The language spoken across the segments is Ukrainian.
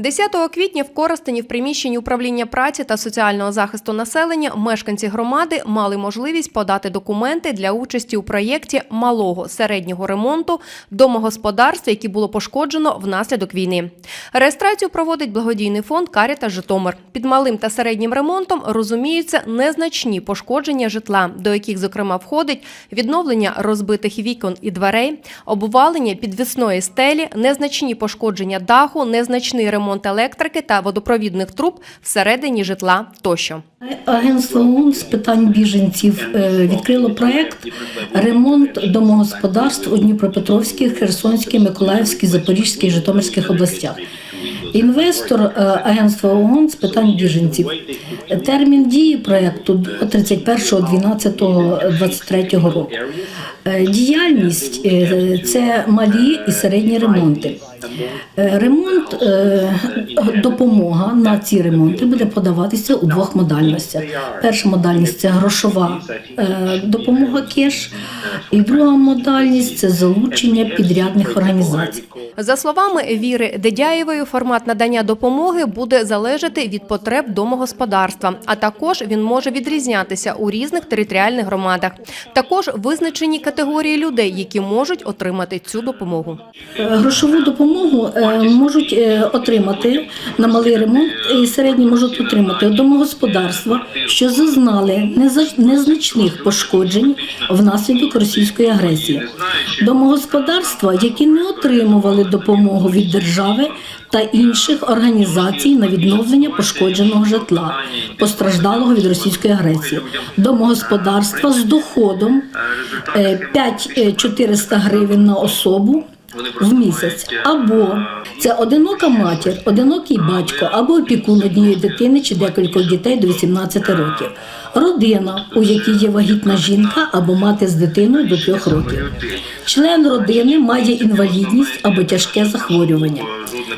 10 квітня в Коростені в приміщенні управління праці та соціального захисту населення мешканці громади мали можливість подати документи для участі у проєкті малого середнього ремонту домогосподарств, які було пошкоджено внаслідок війни. Реєстрацію проводить благодійний фонд Каріта Житомир. Під малим та середнім ремонтом розуміються незначні пошкодження житла, до яких, зокрема, входить відновлення розбитих вікон і дверей, обвалення підвісної стелі, незначні пошкодження даху, незначний ремонт електрики та водопровідних труб всередині житла тощо. Агентство ООН з питань біженців е, відкрило проект ремонт домогосподарств у Дніпропетровській, Херсонській, Миколаївській, Запорізькій Житомирських областях. Інвестор е, агентства ООН з питань біженців. Термін дії проекту до 31.12.23 року. Е, Діяльність це малі і середні ремонти. Е, Ремонт, е, допомога на ці ремонти буде подаватися у двох модальностях. Перша модальність це грошова е, допомога кеш, і друга модальність це залучення підрядних організацій. За словами Віри Дедяєвої, формат надання допомоги буде залежати від потреб домогосподарства, а також він може відрізнятися у різних територіальних громадах. Також визначені категорії людей, які можуть отримати цю допомогу. Е, Грошову допомогу е, можуть е, отримати на малий ремонт і середній можуть отримати домогосподарства, що зазнали незначних пошкоджень внаслідок російської агресії. Домогосподарства, які не отримували допомогу від держави та інших організацій на відновлення пошкодженого житла, постраждалого від російської агресії. Домогосподарства з доходом е, 5400 гривень на особу в місяць. Або це одинока матір, одинокий батько, або опікун однієї дитини чи декількох дітей до 18 років. Родина, у якій є вагітна жінка або мати з дитиною до 3 років. Член родини має інвалідність або тяжке захворювання.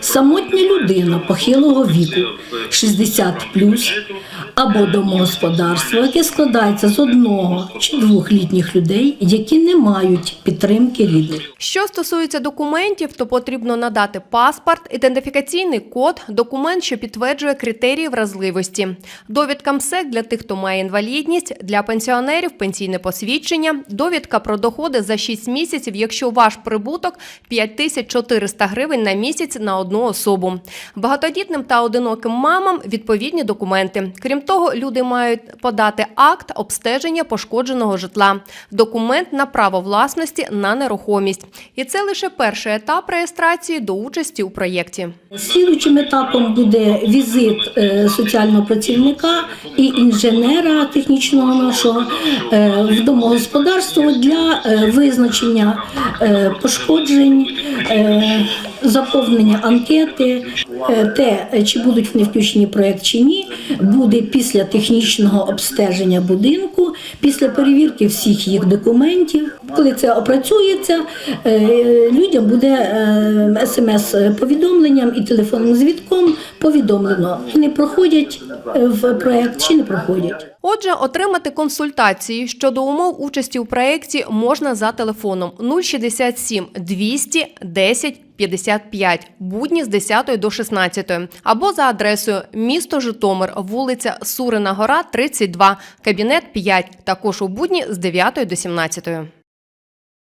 Самотня людина похилого віку 60 або домогосподарство, яке складається з одного чи двох літніх людей, які не мають підтримки рідних. Що стосується документів, то потрібно надати паспорт, ідентифікаційний код, документ, що підтверджує критерії вразливості, довідка МСЕК для тих, хто має інвалідність, для пенсіонерів пенсійне посвідчення, довідка про доходи за 6 місяців, якщо ваш прибуток 5400 гривень на місяць на одну особу. Багатодітним та одиноким мамам відповідні документи. Крім того, люди мають подати акт обстеження пошкодженого житла, документ на право власності на нерухомість. І це лише перший етап реєстрації до участі у проєкті. Слідуючим етапом буде візит е, соціального працівника і інженера технічного нашого е, в домогосподарство для е, визначення пошкоджень, заповнення анкети, е, те, е, чи будуть вони включені в проєкт чи ні, буде після технічного обстеження будинку, після перевірки всіх їх документів. Коли це опрацюється, е, людям буде смс-повідомленням і телефонним звідком повідомлено, вони проходять е, в проєкт чи не проходять. Отже, отримати консультації щодо умов участі у проєкті можна за телефоном 067 200 10 55, будні з 10 до 16, або за адресою місто Житомир, вулиця Сурина Гора, 32, кабінет 5, також у будні з 9 до 17.